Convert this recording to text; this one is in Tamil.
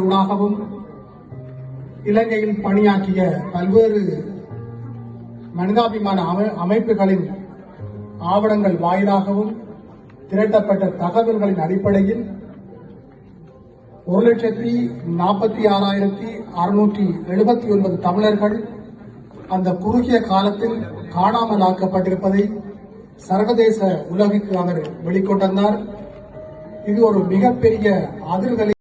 ஊடாகவும் இலங்கையில் பணியாற்றிய பல்வேறு மனிதாபிமான அமைப்புகளின் ஆவணங்கள் வாயிலாகவும் திரட்டப்பட்ட தகவல்களின் அடிப்படையில் ஒரு லட்சத்தி நாற்பத்தி ஆறாயிரத்தி அறுநூற்றி எழுபத்தி ஒன்பது தமிழர்கள் அந்த குறுகிய காலத்தில் காணாமல் ஆக்கப்பட்டிருப்பதை சர்வதேச உலகிற்கு அவர் வெளிக்கொண்டார் இது ஒரு மிகப்பெரிய அதிர்வலை